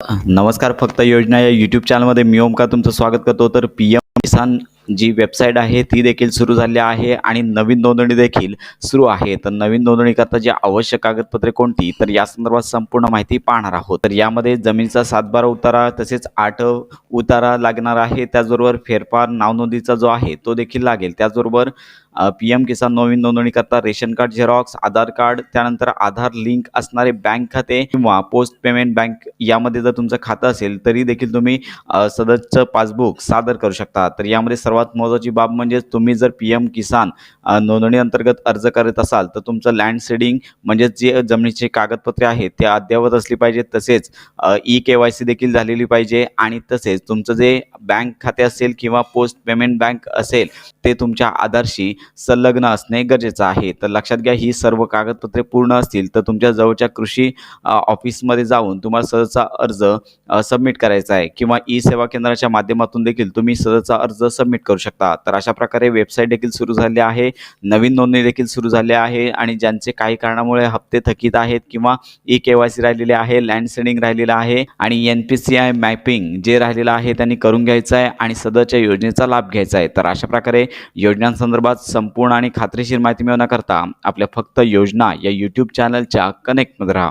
नमस्कार फक्त योजना या यूट्यूब चॅनलमध्ये मी ओमका तुमचं स्वागत करतो. तर पी एम किसान जी वेबसाईट आहे ती देखील सुरू झाली आहे आणि नवीन नोंदणी देखील सुरू आहे. तर नवीन नोंदणीकरता जी आवश्यक कागदपत्रे कोणती तर या संदर्भात संपूर्ण माहिती पाहणार आहोत. तर यामध्ये जमिनीचा सातबारा उतारा तसेच आठ उतारा लागणार आहे. त्याचबरोबर फेरफार नावनोंदीचा जो आहे तो देखील लागेल. त्याचबरोबर पी एम किसान नवीन नोंदणीकरता ration card xerox Aadhaar card त्यानंतर आधार लिंक असणारे बँक खाते किंवा पोस्ट पेमेंट बँक यामध्ये जर तुमचं खातं असेल तरी देखील तुम्ही सदरचं पासबुक सादर करू शकता. तर यामध्ये सर्व सर्वात महत्त्वाची बाब म्हणजे तुम्ही जर पी एम किसान नोंदणी अंतर्गत अर्ज करत असाल तर तुमचं लँड सेडिंग म्हणजेच जे जमिनीचे कागदपत्रे आहेत ते अद्ययावत असली पाहिजे. तसेच ई के वाय सी देखील झालेली पाहिजे आणि तसेच तुमचं जे बँक खाते असेल किंवा पोस्ट पेमेंट बँक असेल ते तुमच्या आधारशी संलग्न असणे गरजेचं आहे. तर लक्षात घ्या ही सर्व कागदपत्रे पूर्ण असतील तर तुमच्या जवळच्या कृषी ऑफिसमध्ये जाऊन तुम्हाला सहजचा अर्ज सबमिट करायचा आहे. किंवा ई सेवा केंद्राच्या माध्यमातून देखील तुम्ही सदचा अर्ज सबमिट करू शकता. तर अशा प्रकारे वेबसाईट देखील सुरू झाली आहे. नवीन नोंदणी देखील सुरू झाली आहे आणि ज्यांचे काही कारणामुळे हप्ते थकीत आहेत किंवा ई के वाय सी राहिलेले आहे लँड सेडिंग राहिलेलं आहे आणि N P C I mapping जे राहिलेलं आहे त्यांनी करून घ्यायचं आहे आणि सदरच्या योजनेचा लाभ घ्यायचा आहे. तर अशा प्रकारे योजनांसंदर्भात संपूर्ण आणि खात्रीशीर माहिती मिळवण्याकरता आपल्या फक्त योजना या यूट्यूब चॅनलच्या कनेक्टमध्ये राहा.